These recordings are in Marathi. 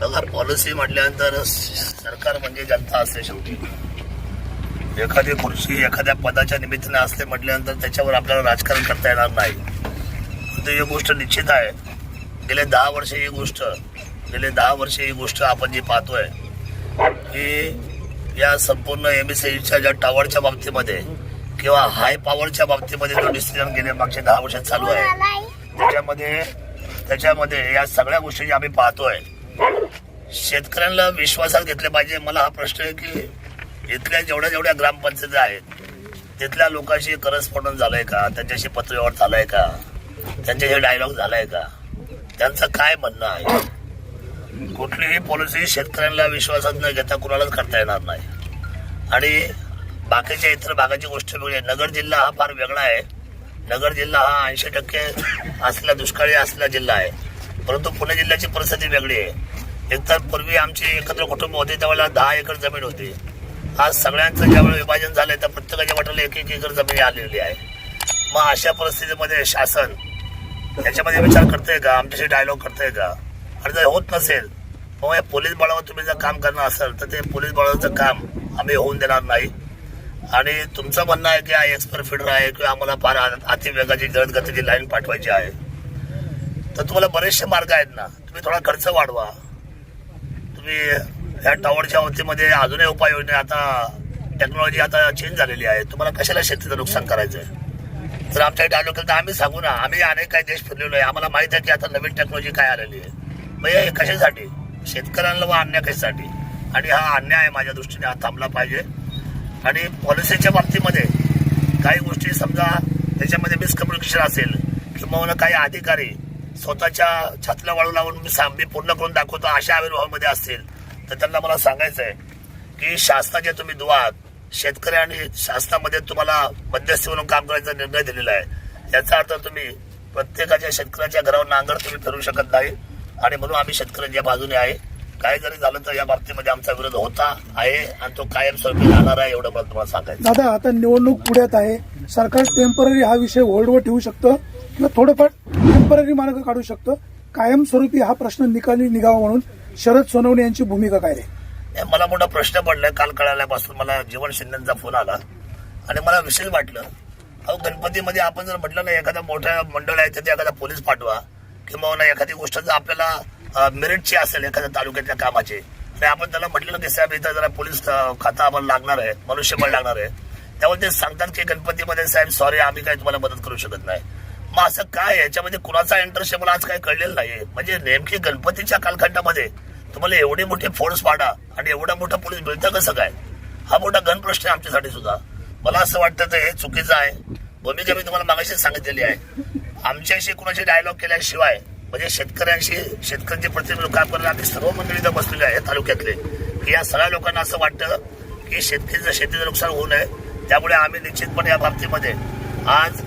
नगर पॉलिसी म्हटल्यानंतर सरकार म्हणजे जनता असते शेवटी. एखादी खुर्ची एखाद्या पदाच्या निमित्ताने असते म्हटल्यानंतर त्याच्यावर आपल्याला राजकारण करता येणार नाही. ही गोष्ट निश्चित आहे. गेले दहा वर्ष ही गोष्ट गेले दहा वर्ष ही गोष्ट आपण जी पाहतोय की या संपूर्ण एम एस एच्या ज्या टावरच्या बाबतीमध्ये किंवा हाय पॉवरच्या बाबतीमध्ये जो डिसिजन गेले मागच्या दहा वर्षात चालू आहे. त्याच्यामध्ये त्याच्यामध्ये या सगळ्या गोष्टी ज्या आम्ही पाहतोय. शेतकऱ्यांना विश्वासात घेतले पाहिजे. मला हा प्रश्न आहे की इथल्या जेवढ्या जेवढ्या ग्रामपंचायती आहेत तिथल्या लोकांशी करस्पॉन्डन्स झालंय का? त्यांच्याशी पत्रव्यवहार झालाय का? त्यांच्याशी डायलॉग झालाय का? त्यांचं काय म्हणणं आहे? कुठलीही पॉलिसी शेतकऱ्यांना विश्वासात न घेता कुणालाच करता येणार नाही. आणि बाकीच्या इतर भागाची गोष्ट वेगळी आहे. नगर जिल्हा हा फार वेगळा आहे. नगर जिल्हा हा ऐंशी टक्के असला दुष्काळी असला जिल्हा आहे. परंतु पुणे जिल्ह्याची परिस्थिती वेगळी आहे. एकतर पूर्वी आमची एकत्र कुटुंब होते त्यावेळेला दहा एकर जमीन होती. आज सगळ्यांचं ज्यावेळी विभाजन झालंय तर प्रत्येकाच्या वाट्याला एक एक एकर जमीन आलेली आहे. मग अशा परिस्थितीमध्ये शासन याच्यामध्ये विचार करतंय का? आमच्याशी डायलॉग करतंय का? आणि जर होत नसेल मग या पोलीस बळावर तुम्ही जर काम करणार असाल तर ते पोलीस बळावरचं काम आम्ही होऊन देणार नाही. आणि तुमचं म्हणणं आहे की आय एक्सपर फिडर आहे किंवा आम्हाला फार अतिवेगाची जलद गतीची लाईन पाठवायची आहे. तर तुम्हाला बरेचसे मार्ग आहेत ना. तुम्ही थोडा खर्च वाढवा. तुम्ही ह्या टॉवरच्या वतीमध्ये अजूनही उपाययोजना आता टेक्नॉलॉजी आता चेंज झालेली आहे. तुम्हाला कशाला शेतीचं नुकसान करायचं आहे तर आमच्या तालुक्यात तर आम्ही सांगू ना. आम्ही अनेक काही देश फिरलेलो आहे. आम्हाला माहीत आहे की आता नवीन टेक्नॉलॉजी काय आलेली आहे. मग हे कशासाठी? शेतकऱ्यांना व अन्याय कशासाठी? आणि हा अन्याय आहे माझ्या दृष्टीने हा थांबला पाहिजे. आणि पॉलिसीच्या बाबतीमध्ये काही गोष्टी समजा त्याच्यामध्ये मिसकम्युनिकेशन असेल किंवा काही अधिकारी स्वतःच्या छातला वाळू लावून मी सांग मी पूर्ण करून दाखवतो अशा आविर्भावामध्ये असतील तर त्यांना मला सांगायचं आहे की शासनाचे तुम्ही दुवा शेतकरी आणि शासनामध्ये तुम्हाला मध्यस्थी म्हणून काम करायचा निर्णय दिलेला आहे. याचा अर्थ तुम्ही प्रत्येकाच्या शेतकऱ्याच्या घरावर नांगर तुम्ही फिरू शकत नाही आणि म्हणून आम्ही शेतकऱ्यांच्या बाजूने आहे. काय जरी झालं तर या बाबतीमध्ये आमचा विरोध होता आहे आणि तो कायमस्वरूपी राहणार आहे एवढं मला तुम्हाला सांगायचं दादा आता निवडणूक पुढ्यात आहे. सरकार टेंपररी हा विषय होल्डवर ठेवू शकतं किंवा थोडंफार टेंपररी मार्ग काढू शकतं. कायमस्वरूपी हा प्रश्न निकाली निघावा म्हणून शरद सोनवणे यांची भूमिका काय रे? हे मला मोठा प्रश्न पडलाय. काल कळाल्यापासून मला जीवन शिंदेचा फोन आला आणि मला विशेष वाटलं अहो गणपतीमध्ये आपण जर म्हटलं ना एखादा मोठा मंडळ आहे तिथे एखादा पोलीस पाठवा किंवा एखादी गोष्ट जर आपल्याला मेरिटची असेल एखाद्या तालुक्यातल्या कामाची. आणि आपण त्याला म्हटलेलं की साहेब इथं जरा पोलीस खाता खातं आम्हाला लागणार आहे मनुष्यबळ लागणार आहे. त्यामुळे ते सांगतात की गणपतीमध्ये साहेब सॉरी आम्ही काही तुम्हाला मदत करू शकत नाही. मग असं काय याच्यामध्ये कुणाचा इंटरेस्ट मला आज काही कळलेलं नाही म्हणजे नेमकी गणपतीच्या कालखंडामध्ये तुम्हाला एवढी मोठी फोर्स पाडा आणि एवढा मोठा पोलीस मिळतं कसं काय? हा मोठा घन प्रश्न आहे आमच्यासाठी सुद्धा. मला असं वाटतं तर हे चुकीचं आहे. भूमिका मी तुम्हाला मागाशी सांगितलेली आहे. आमच्याशी कुणाशी डायलॉग केल्याशिवाय म्हणजे शेतकऱ्यांशी शेतकऱ्यांचे प्रतिनिधी काम करणारे आम्ही सर्व मंडळी इथं बसलेले आहे तालुक्यातले. की या सगळ्या लोकांना असं वाटतं की शेतकरीचं शेतीचं नुकसान होऊ नये त्यामुळे आम्ही निश्चितपणे या बाबतीमध्ये आज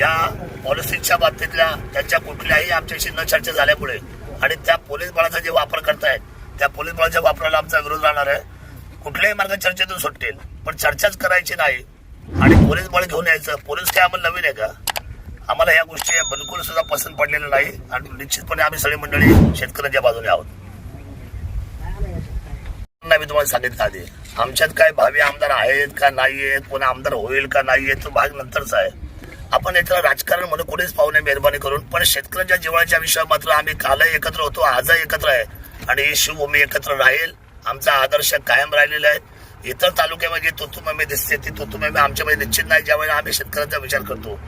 या पॉलिसीच्या बाबतीतल्या त्यांच्या कुठल्याही आमच्याशी न चर्चा झाल्यामुळे आणि त्या पोलीस बळाचा जे वापर करतायत त्या पोलीस बळाच्या वापराला आमचा विरोध राहणार आहे. कुठल्याही मार्ग चर्चेतून सुटतील पण चर्चाच करायची नाही आणि पोलीस बळ घेऊन यायचं. पोलीस काय आम्हाला नवीन आहे का? आम्हाला या गोष्टी बिलकुल सुद्धा पसंत पडलेल्या नाही. आणि निश्चितपणे आम्ही सगळी मंडळी शेतकऱ्यांच्या बाजूने आहोत. नाही मी तुम्हाला सांगितलं आधी आमच्यात काय भावी आमदार आहेत का नाही आहेत कोण आमदार होईल का नाही आहे तो भाग नंतरचा आहे. आपण याच्याला राजकारण म्हणून कोणीच पाहू नये मेहरबानी करून पण शेतकऱ्यांच्या जीवनाच्या विषयावर मात्र आम्ही कालही एकत्र होतो आजही एकत्र आहे. आणि ही शिवभूमी एकत्र राहील आमचा आदर्श कायम राहिलेला आहे. इतर तालुक्यामध्ये तुतुमामी दिसते ती तुतुमामी आमच्यामध्ये निश्चित नाही ज्यावेळेला आम्ही शेतकऱ्यांचा विचार करतो.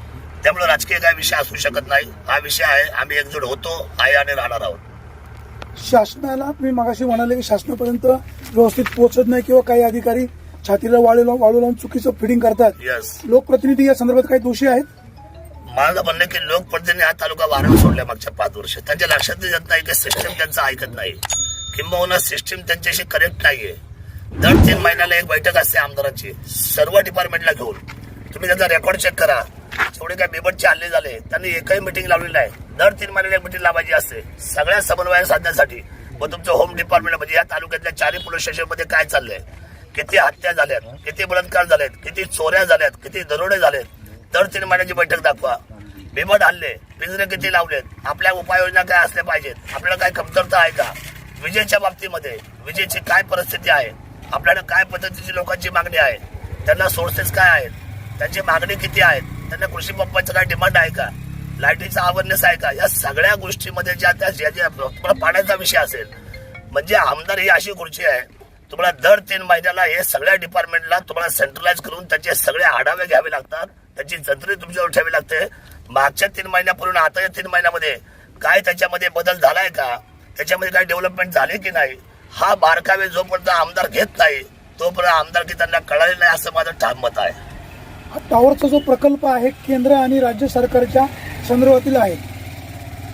त्यामुळे राजकीय काय विषय असू शकत नाही. हा विषय आहे. आम्ही एकजूट होतो आहे आणि राहणार आहोत. शासनाला तुम्ही मागाशी म्हणाले की शासनापर्यंत व्यवस्थित पोहोचत नाही किंवा काही अधिकारी छातीला वाळू लावून वाळू लावून चुकीचं फिडिंग करतात. यस लोकप्रतिनिधी या संदर्भात काही दोषी आहेत? मला म्हणणं की लोकप्रतिनिधी हा तालुका वारंवार सोडल्या मागच्या पाच वर्ष. त्यांच्या लक्षात येत नाही की सिस्टम त्यांचं ऐकत नाही. किंबहुना सिस्टीम त्यांच्याशी करेक्ट नाहीये. दर तीन महिन्याला एक बैठक असते आमदारांची. सर्व डिपार्टमेंटला घेऊन. तुम्ही त्याचा रेकॉर्ड चेक करा. जेवढे काय बेबटचे हल्ले झाले त्यांनी एकही मिटिंग लावलेली नाही. दर तीन महिन्याला एक मिटिंग लावायची असते. सगळ्या समन्वय साधण्यासाठी. व तुमचं होम डिपार्टमेंट म्हणजे या तालुक्यातल्या चारही पोलीस स्टेशनमध्ये काय चाललंय? किती हत्या झाल्यात? किती बलात्कार झालेत? किती चोऱ्या झाल्यात? किती दरोडे झालेत? दर तीन महिन्याची बैठक दाखवा. बिबट हल्ले पिंजरे किती लावलेत? आपल्या उपाययोजना काय असल्या पाहिजेत? आपल्याला काय कमतरता आहे का? विजेच्या बाबतीमध्ये विजेची काय परिस्थिती आहे? आपल्याला काय पद्धतीची लोकांची मागणी आहे? त्यांना सोर्सेस काय आहेत? त्यांची मागणी किती आहेत? त्यांना कृषी पंपाचं काय डिमांड आहे का? लाईटीचा अवेअरनेस आहे का? या सगळ्या गोष्टीमध्ये ज्या त्या ज्या ज्या तुम्हाला पाण्याचा विषय असेल म्हणजे आमदार ही अशी खुर्ची आहे तुम्हाला दर तीन महिन्याला हे सगळ्या डिपार्टमेंटला तुम्हाला सेंट्रलाइज करून त्याचे सगळे आढावे घ्यावे लागतात. त्याची जंत्री तुमच्यावर ठेवावी लागते. मागच्या तीन महिन्यापूर्वी आताच्या तीन महिन्यामध्ये काय त्याच्यामध्ये बदल झालाय का? त्याच्यामध्ये काय डेव्हलपमेंट झाले की नाही? हा बारकावे जोपर्यंत आमदार घेत नाही तोपर्यंत आमदार की त्यांना कळाले नाही असं माझं ठाम मत आहे. हा टॉवरचा जो प्रकल्प आहे केंद्र आणि राज्य सरकारच्या संदर्भातील आहे.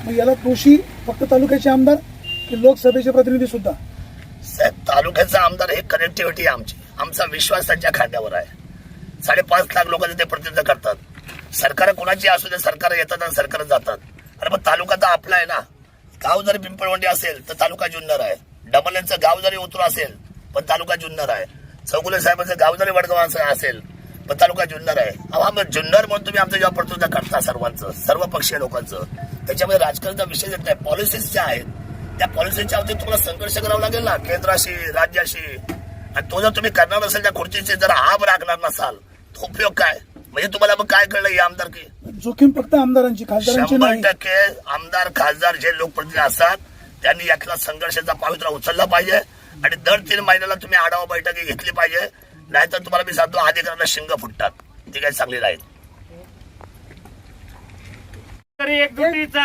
मग याला दोषी फक्त तालुक्याचे आमदार की लोकसभेचे प्रतिनिधी सुद्धा? साहेब तालुक्याचा आमदार हे कनेक्टिव्हिटी आमची. आमचा विश्वास त्यांच्या खात्यावर आहे. साडेपाच लाख लोकांचे ते प्रतिनिधित्व करतात. सरकार कोणाची असू दे सरकार येतात आणि सरकार जातात. अरे मग तालुका तर आपला आहे ना. गाव जरी पिंपळवंडी असेल तर तालुका जुन्नर आहे. डबल यांचं गाव जरी उतरू असेल पण तालुका जुन्नर आहे. चौगुले साहेबांचं गाव जरी वडगाव असेल तालुका जुन्नर आहे. अहो जुन्नर म्हणून तुम्ही आमचं जेव्हा प्रतिनिधित्व करता सर्वांचं सर्व पक्षीय लोकांचं त्याच्यामध्ये राजकारणाचा विषय येत नाही पॉलिसीज ज्या आहेत त्या पॉलिसीच्या बाबतीत तुम्हाला संघर्ष करावा लागेल ना केंद्राशी राज्याशी? आणि तो जर तुम्ही करणार नसेल त्या खुर्चीचे जर आब राखणार नसाल तो उपयोग काय? म्हणजे तुम्हाला मग काय कळलं ही आमदारकी? जोखीम फक्त आमदारांची शंभर टक्के आमदार खासदार जे लोकप्रतिनिधी असतात त्यांनी यातला संघर्षाचा पावित्रा उचलला पाहिजे. आणि दर तीन महिन्याला तुम्ही आढावा बैठकी घेतली पाहिजे. नाहीतर तुम्हाला मी सांगतो अधिकाऱ्यांना शिंग फुटतात. ती काही चांगली नाहीत. तरी एकजुटीचा